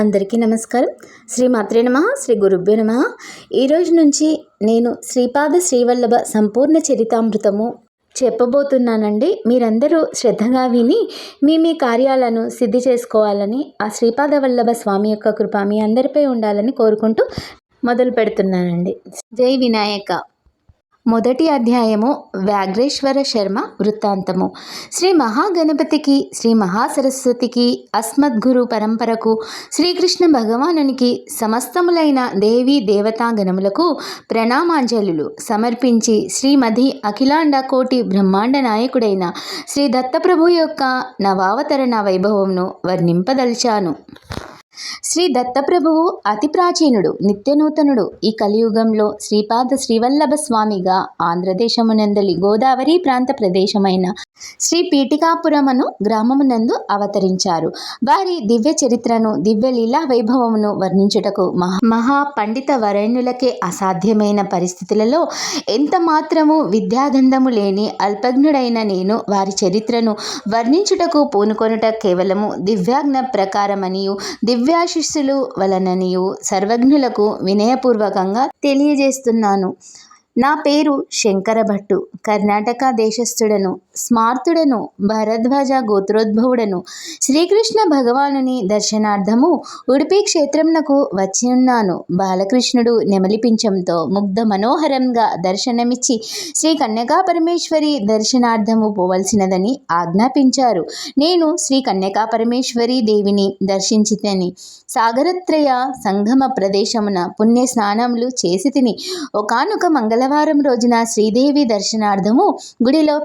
అందరికీ నమస్కారం. శ్రీ మాత్రే నమ శ్రీ గురుభ్యో నమ. ఈరోజు నుంచి నేను శ్రీపాద శ్రీవల్లభ సంపూర్ణ చరితామృతము చెప్పబోతున్నానండి. మీరందరూ శ్రద్ధగా విని మీ మీ కార్యాలను సిద్ధి చేసుకోవాలని ఆ శ్రీపాద వల్లభ స్వామి యొక్క కృప మీ అందరిపై ఉండాలని కోరుకుంటూ మొదలు పెడుతున్నానండి. జై వినాయక. మొదటి అధ్యాయము వ్యాఘ్రేశ్వర శర్మ వృత్తాంతము. శ్రీ మహాగణపతికి శ్రీ మహాసరస్వతికి అస్మద్గురు పరంపరకు శ్రీకృష్ణ భగవానునికి సమస్తములైన దేవీ దేవతా గణములకు ప్రణామాంజలులు సమర్పించి శ్రీమధి అఖిలాండ కోటి బ్రహ్మాండ నాయకుడైన శ్రీ దత్తప్రభు యొక్క నవావతరణ వైభవంను వర్ణింపదలిచాను. శ్రీ దత్తప్రభువు అతి ప్రాచీనుడు నిత్యనూతనుడు. ఈ కలియుగంలో శ్రీపాద శ్రీవల్లభ స్వామిగా ఆంధ్రదేశమునందలి గోదావరి ప్రాంత ప్రదేశమైన శ్రీ పీఠికాపురమును గ్రామమునందు అవతరించారు. వారి దివ్య చరిత్రను దివ్య లీలా వైభవమును వర్ణించుటకు మహా మహా పండిత వరేణ్యులకే అసాధ్యమైన పరిస్థితులలో ఎంత మాత్రము విద్యాగంధము లేని అల్పజ్ఞుడైన నేను వారి చరిత్రను వర్ణించుటకు పూనుకొనుట కేవలము దివ్యాజ్ఞ ప్రకారమనియు. దివ్యాశిస్సులు వలననియు సర్వజ్ఞులకు వినయపూర్వకంగా తెలియజేస్తున్నాను. నా పేరు శంకర భట్టు కర్ణాటక దేశస్థుడను. స్మార్తుడను భరద్వాజ గోత్రోద్భవుడను. శ్రీకృష్ణ భగవానుని దర్శనార్థము ఉడిపి క్షేత్రమునకు వచ్చి ఉన్నాను బాలకృష్ణుడు నెమలిపించంతో ముగ్ధ మనోహరంగా దర్శనమిచ్చి శ్రీ కన్యకా పరమేశ్వరి దర్శనార్థము పోవలసినదని ఆజ్ఞాపించారు. నేను శ్రీ కన్యకా పరమేశ్వరి దేవిని దర్శించితని. సాగరత్రయ సంగమ ప్రదేశమున పుణ్య స్నానములు చేసి తిని ఒకనొక మంగళవారం రోజున శ్రీదేవి దర్శనార్థము గుడిలో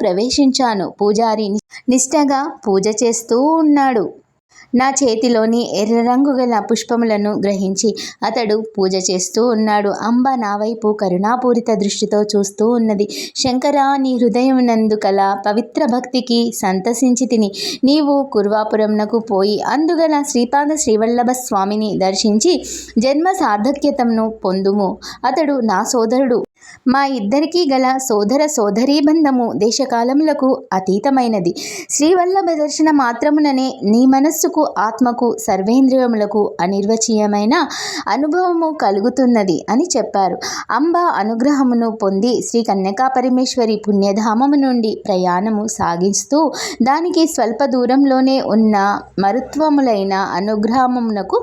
ప్రవేశించాను పూజారి నిష్టగా పూజ చేస్తూ ఉన్నాడు. నా చేతిలోని ఎర్ర రంగు గల పుష్పములను గ్రహించి అతడు పూజ చేస్తూ ఉన్నాడు. అంబ నా వైపు కరుణాపూరిత దృష్టితో చూస్తూ ఉన్నది. శంకరా నీ హృదయం నందు కల పవిత్ర భక్తికి సంతసించి తిని నీవు కుర్వాపురంనకు పోయి అందుగల శ్రీపాద శ్రీవల్లభ స్వామిని దర్శించి జన్మ సార్థక్యతను పొందుము. అతడు నా సోదరుడు. మా ఇద్దరికీ గల సోదర సోదరీబంధము దేశకాలములకు అతీతమైనది. శ్రీవల్లభ దర్శన మాత్రముననే నీ మనస్సుకు ఆత్మకు సర్వేంద్రియములకు అనిర్వచీయమైన అనుభవము కలుగుతున్నది అని చెప్పారు. అంబ అనుగ్రహమును పొంది శ్రీ కన్యకా పరమేశ్వరి పుణ్యధామము నుండి ప్రయాణము సాగిస్తూ దానికి స్వల్ప దూరంలోనే ఉన్న మరుత్వములైన అనుగ్రహమునకు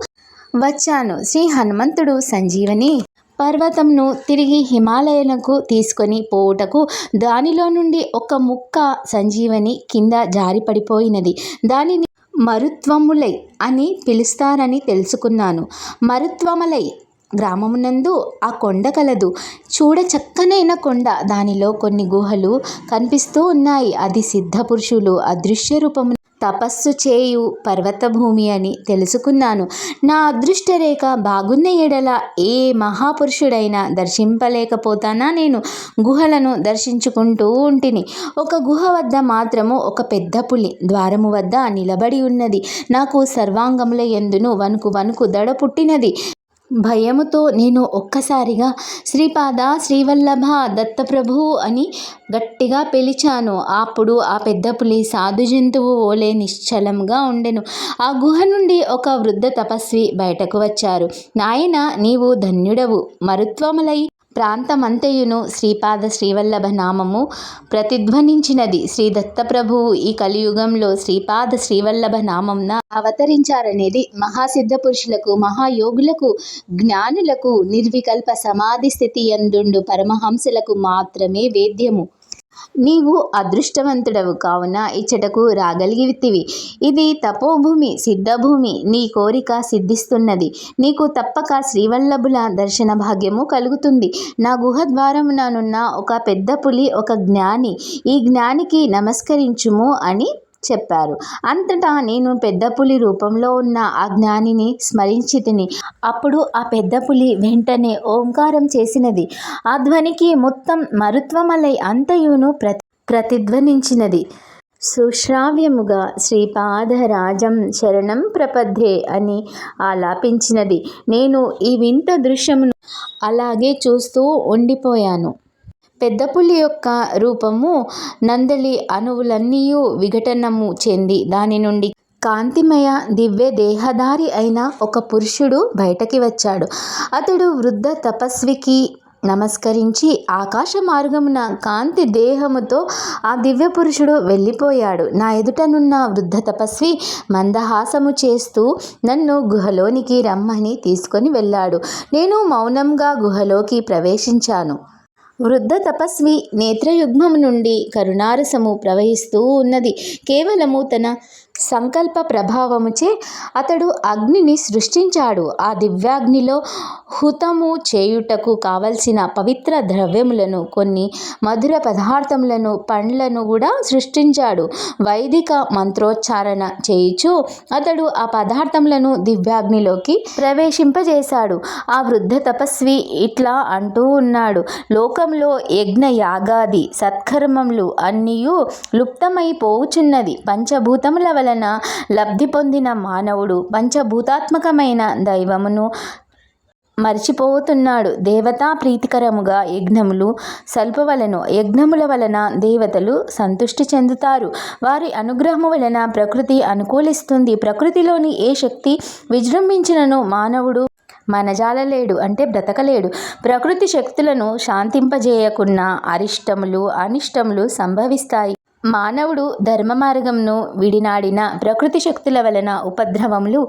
వచ్చాను. శ్రీ హనుమంతుడు సంజీవని పర్వతంను తిరిగి హిమాలయాలకు తీసుకొని పోవుటకు దానిలో నుండి ఒక ముక్క సంజీవని కింద జారి పడిపోయినది దానిని మరుత్వములై అని పిలుస్తారని తెలుసుకున్నాను. మరుత్వములై గ్రామమునందు ఆ కొండ కలదు. చూడ చక్కనైన కొండ. దానిలో కొన్ని గుహలు కనిపిస్తూ ఉన్నాయి. అది సిద్ధ పురుషులు అదృశ్య రూపము తపస్సు చేయు పర్వతభూమి అని తెలుసుకున్నాను. నా అదృష్టరేఖ బాగున్న ఎడల ఏ మహాపురుషుడైనా దర్శింపలేకపోతానా నేను? గుహలను దర్శించుకుంటూ ఉంటిని. ఒక గుహ వద్ద మాత్రము ఒక పెద్ద పులి ద్వారము వద్ద నిలబడి ఉన్నది. నాకు సర్వాంగముల ఎందును వణుకు వణుకు దడ పుట్టినది. భయముతో నేను ఒక్కసారిగా శ్రీపాద శ్రీవల్లభ దత్తప్రభు అని గట్టిగా పిలిచాను. అప్పుడు ఆ పెద్ద పులి సాధు జంతువు ఓలే నిశ్చలంగా ఉండెను. ఆ గుహ నుండి ఒక వృద్ధ తపస్వి బయటకు వచ్చారు. నాయన నీవు ధన్యుడవు. మరుత్వములై ప్రాంతమంతయును శ్రీపాద శ్రీవల్లభ నామము ప్రతిధ్వనించినది. శ్రీ దత్తప్రభువు ఈ కలియుగంలో శ్రీపాద శ్రీవల్లభ నామంన అవతరించారనేది మహాసిద్ధ పురుషులకు మహాయోగులకు జ్ఞానులకు నిర్వికల్ప సమాధి స్థితి ఎందుండు పరమహంసలకు మాత్రమే వేద్యము. నీవు అదృష్టవంతుడవు కావున ఇచ్చటకు రాగలిగితివి. ఇది తపోభూమి సిద్ధభూమి. నీ కోరిక సిద్ధిస్తున్నది. నీకు తప్పక శ్రీవల్లభుల దర్శన భాగ్యము కలుగుతుంది. నా గుహ ద్వారముననున్న ఒక పెద్ద పులి ఒక జ్ఞాని. ఈ జ్ఞానికి నమస్కరించుము అని చెప్పారు. అంతటా నేను పెద్ద పులి రూపంలో ఉన్న ఆ జ్ఞానిని స్మరించి తిని అప్పుడు ఆ పెద్ద పులి వెంటనే ఓంకారం చేసినది. ఆ ధ్వనికి మొత్తం మరుత్వమలై అంతయును ప్రతి ప్రతిధ్వనించినది. సుశ్రావ్యముగా శ్రీపాదరాజం శరణం ప్రపద్యే అని ఆలాపించినది. నేను ఈ వింత దృశ్యమును అలాగే చూస్తూ ఉండిపోయాను. పెద్ద పులి యొక్క రూపము నందలి అణువులన్నీయు విఘటనము చెంది దాని నుండి కాంతిమయ దివ్య దేహధారి అయిన ఒక పురుషుడు బయటకి వచ్చాడు. అతడు వృద్ధ తపస్వికి నమస్కరించి ఆకాశ మార్గమున కాంతి దేహముతో ఆ దివ్య పురుషుడు వెళ్ళిపోయాడు. నా ఎదుటనున్న వృద్ధ తపస్వి మందహాసము చేస్తూ నన్ను గుహలోనికి రమ్మని తీసుకొని వెళ్ళాడు. నేను మౌనంగా గుహలోకి ప్రవేశించాను. వృద్ధ తపస్వి నేత్రయుగ్మం నుండి కరుణారసము ప్రవహిస్తూ ఉన్నది. కేవలము తన సంకల్ప ప్రభావముచే అతడు అగ్నిని సృష్టించాడు. ఆ దివ్యాగ్నిలో హుతము చేయుటకు కావలసిన పవిత్ర ద్రవ్యములను కొన్ని మధుర పదార్థములను పండ్లను కూడా సృష్టించాడు. వైదిక మంత్రోచ్చారణ చేయుచు అతడు ఆ పదార్థములను దివ్యాగ్నిలోకి ప్రవేశింపజేశాడు. ఆ వృద్ధ తపస్వి ఇట్లా అంటూ ఉన్నాడు. లోకంలో యజ్ఞ యాగాది సత్కర్మములు అన్నీ లుప్తమైపోవుచున్నది పంచభూతముల వలన లబ్ధి పొందిన మానవుడు పంచభూతాత్మకమైన దైవమును మరిచిపోతున్నాడు. దేవతా ప్రీతికరముగా యజ్ఞములు సల్పవలను యజ్ఞముల వలన దేవతలు సంతుష్టి చెందుతారు. వారి అనుగ్రహము వలన ప్రకృతి అనుకూలిస్తుంది. ప్రకృతిలోని ఏ శక్తి విజృంభించినను మానవుడు మనజాలలేడు అంటే బ్రతకలేడు. ప్రకృతి శక్తులను శాంతింపజేయకున్న అరిష్టములు అనిష్టములు సంభవిస్తాయి. మానవుడు ధర్మ మార్గంను విడినాడిన ప్రకృతి శక్తుల వలన ఉపద్రవములు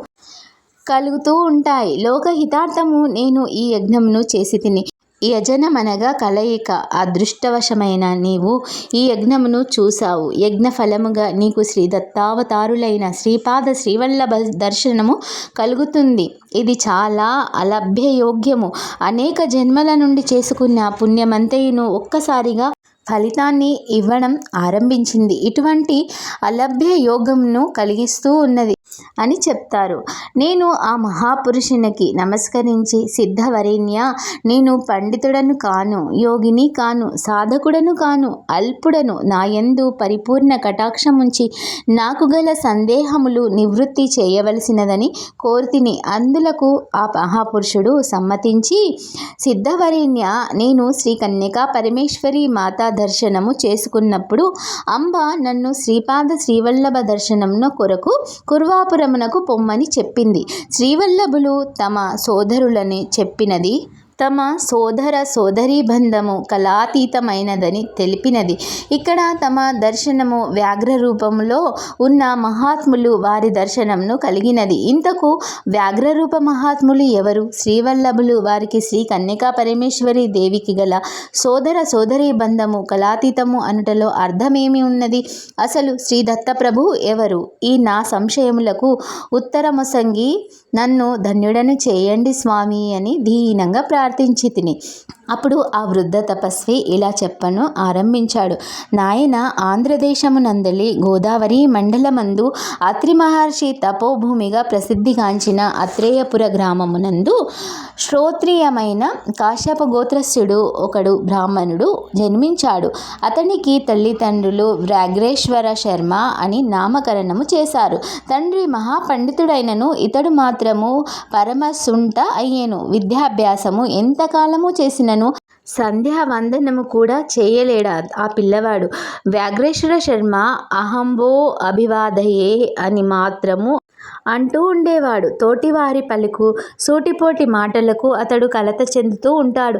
కలుగుతూ ఉంటాయి. లోకహితార్థము నేను ఈ యజ్ఞమును చేసి తిని యజనమనగా కలయిక అదృష్టవశమైన నీవు ఈ యజ్ఞమును చూశావు. యజ్ఞ ఫలముగా నీకు శ్రీ దత్తావతారులైన శ్రీపాద శ్రీవల్లభ దర్శనము కలుగుతుంది. ఇది చాలా అలభ్యయోగ్యము. అనేక జన్మల నుండి చేసుకున్న పుణ్యమంతయును ఒక్కసారిగా ఫలితాన్ని ఇవ్వడం ఆరంభించింది. ఇటువంటి అలభ్య యోగంను కలిగిస్తూ ఉన్నది. అని చెప్తారు. నేను ఆ మహాపురుషునికి నమస్కరించి సిద్ధవరేణ్య నేను పండితుడను కాను యోగిని కాను సాధకుడను కాను అల్పుడను నాయందు పరిపూర్ణ కటాక్షముంచి నాకు గల సందేహములు నివృత్తి చేయవలసినదని కోరితిని. అందులకు ఆ మహాపురుషుడు సమ్మతించి సిద్ధవరేణ్య నేను శ్రీ కన్యకా పరమేశ్వరి మాతా దర్శనము చేసుకున్నప్పుడు అంబ నన్ను శ్రీపాద శ్రీవల్లభ దర్శనమున కొరకు కుర్వాపురమునకు పొమ్మని చెప్పింది. శ్రీవల్లభులు తమ సోదరులని చెప్పినది తమ సోదర సోదరీబంధము కళాతీతమైనదని తెలిపినది. ఇక్కడ తమ దర్శనము వ్యాఘ్ర రూపంలో ఉన్న మహాత్ములు వారి దర్శనంను కలిగినది. ఇంతకు వ్యాఘ్రరూప మహాత్ములు ఎవరు? శ్రీవల్లభులు వారికి శ్రీ కన్యకా పరమేశ్వరి దేవికి గల సోదర సోదరీ బంధము కళాతీతము అనుటలో అర్థమేమి ఉన్నది? అసలు శ్రీ దత్తప్రభు ఎవరు? ఈ నా సంశయములకు ఉత్తరమొసంగి నన్ను ధన్యుడను చేయండి స్వామి అని దీనంగా ప్రార్థించి తిని. అప్పుడు ఆ వృద్ధ తపస్వి ఇలా చెప్పను ఆరంభించాడు. నాయన ఆంధ్రదేశమునందలి గోదావరి మండలమందు అత్రి మహర్షి తపోభూమిగా ప్రసిద్ధిగాంచిన అత్రేయపుర గ్రామమునందు శ్రోత్రియమైన కాశ్యప గోత్రస్థుడు ఒకడు బ్రాహ్మణుడు జన్మించాడు. అతనికి తల్లిదండ్రులు వ్రాగ్రేశ్వర శర్మ అని నామకరణము చేశారు. తండ్రి మహాపండితుడైనను ఇతడు మాత్రము పరమసుంట అయ్యేను. విద్యాభ్యాసము ఎంతకాలము చేసినను సంధ్యావందనము కూడా చేయలేడా ఆ పిల్లవాడు? వ్యాఘ్రేశ్వర శర్మ అహంబో అభివాదయే అని మాత్రము అంటూ ఉండేవాడు. తోటివారి పలుకు సూటిపోటి మాటలకు అతడు కలత చెందుతూ ఉంటాడు.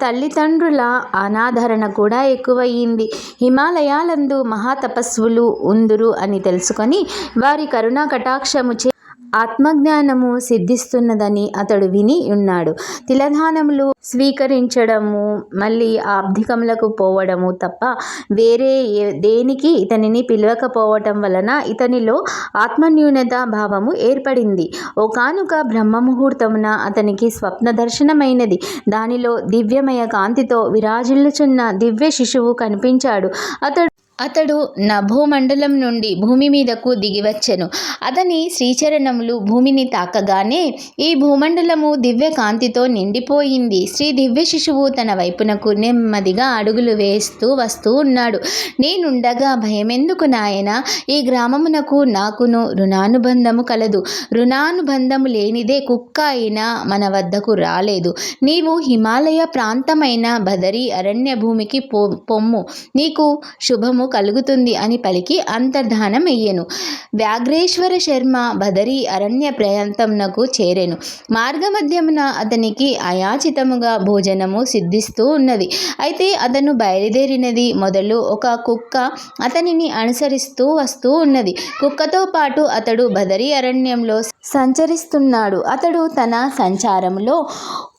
తల్లిదండ్రుల అనాదరణ కూడా ఎక్కువయ్యింది. హిమాలయాలందు మహాతపస్వులు ఉందురు అని తెలుసుకొని వారి కరుణా కటాక్షముచే ఆత్మజ్ఞానము సిద్ధిస్తున్నదని అతడు విని ఉన్నాడు. తిలదానములు స్వీకరించడము మళ్ళీ ఆబ్ధికములకు పోవడము తప్ప వేరే దేనికి ఇతనిని పిలవకపోవటం వలన ఇతనిలో ఆత్మన్యూనత భావము ఏర్పడింది. ఒకానొక బ్రహ్మముహూర్తమున అతనికి స్వప్న దర్శనమైనది దానిలో దివ్యమయ కాంతితో విరాజిల్లుచున్న దివ్య శిశువు కనిపించాడు. అతడు అతడు నభోమండలం నుండి భూమి మీదకు దిగివచ్చెను అతని శ్రీచరణములు భూమిని తాకగానే ఈ భూమండలము దివ్య కాంతితో నిండిపోయింది. శ్రీ దివ్య శిశువు తన వైపునకు నెమ్మదిగా అడుగులు వేస్తూ వస్తూ ఉన్నాడు. నేనుండగా భయమెందుకు నాయన? ఈ గ్రామమునకు నాకును రుణానుబంధము కలదు. రుణానుబంధము లేనిదే కుక్క అయినా మన వద్దకు రాలేదు. నీవు హిమాలయ ప్రాంతమైన బదరి అరణ్య భూమికి పొమ్ము. నీకు శుభము శుభము కలుగుతుంది అని పలికి అంతర్ధానమయ్యెను వ్యాఘ్రేశ్వర శర్మ బదరి అరణ్య ప్రాంతంనకు చేరెను. మార్గమధ్యమున అతనికి అయాచితముగా భోజనము సిద్ధిస్తూ ఉన్నది. అయితే అతను బయలుదేరినది మొదలు ఒక కుక్క అతనిని అనుసరిస్తూ వస్తూ ఉన్నది. కుక్కతో పాటు అతడు బదరి అరణ్యంలో సంచరిస్తున్నాడు. అతడు తన సంచారంలో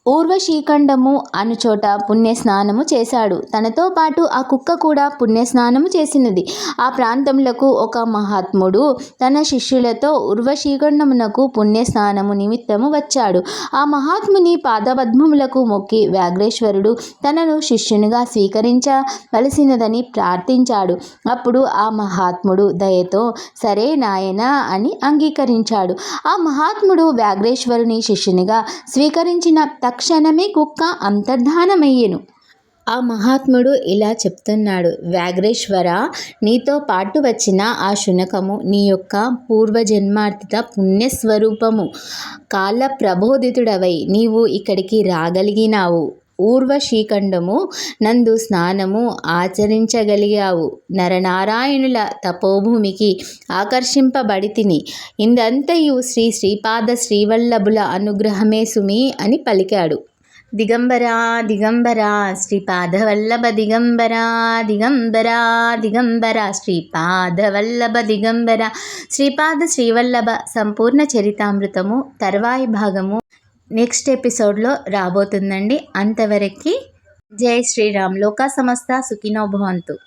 ఊర్వశీఖండము అనుచోట పుణ్యస్నానము చేశాడు. తనతో పాటు ఆ కుక్క కూడా పుణ్యస్నానము చేసినది. ఆ ప్రాంతములకు ఒక మహాత్ముడు తన శిష్యులతో ఉర్వశీఖండమునకు పుణ్యస్నానము నిమిత్తము వచ్చాడు. ఆ మహాత్ముని పాదపద్మములకు మొక్కి వ్యాఘ్రేశ్వరుడు తనను శిష్యునిగా స్వీకరించవలసినదని ప్రార్థించాడు. అప్పుడు ఆ మహాత్ముడు దయతో సరే నాయనా అని అంగీకరించాడు. ఆ మహాత్ముడు వ్యాఘ్రేశ్వరుని శిష్యునిగా స్వీకరించిన తక్షణమే కుక్క అంతర్ధానమయ్యెను. ఆ మహాత్ముడు ఇలా చెప్తున్నాడు వ్యాఘ్రేశ్వర నీతో పాటు వచ్చిన ఆ శునకము నీ యొక్క పూర్వజన్మార్జిత పుణ్యస్వరూపము. కాల ప్రబోధితుడవై నీవు ఇక్కడికి రాగలిగినావు. ఊర్వశీఖండము నందు స్నానము ఆచరించగలిగావు. నరనారాయణుల తపోభూమికి ఆకర్షింపబడితిని. ఇందంతయు శ్రీ శ్రీపాద శ్రీవల్లభుల అనుగ్రహమే సుమి అని పలికాడు. దిగంబరా దిగంబరా శ్రీపాదవల్లభ దిగంబరా దిగంబరా దిగంబర శ్రీపాదవల్లభ దిగంబర శ్రీపాద శ్రీవల్లభ సంపూర్ణ చరితామృతము తర్వాయి భాగము నెక్స్ట్ ఎపిసోడ్లో రాబోతుందండి. అంతవరకు జై శ్రీరామ్. లోకా సమస్త. సుఖినో భవంతు.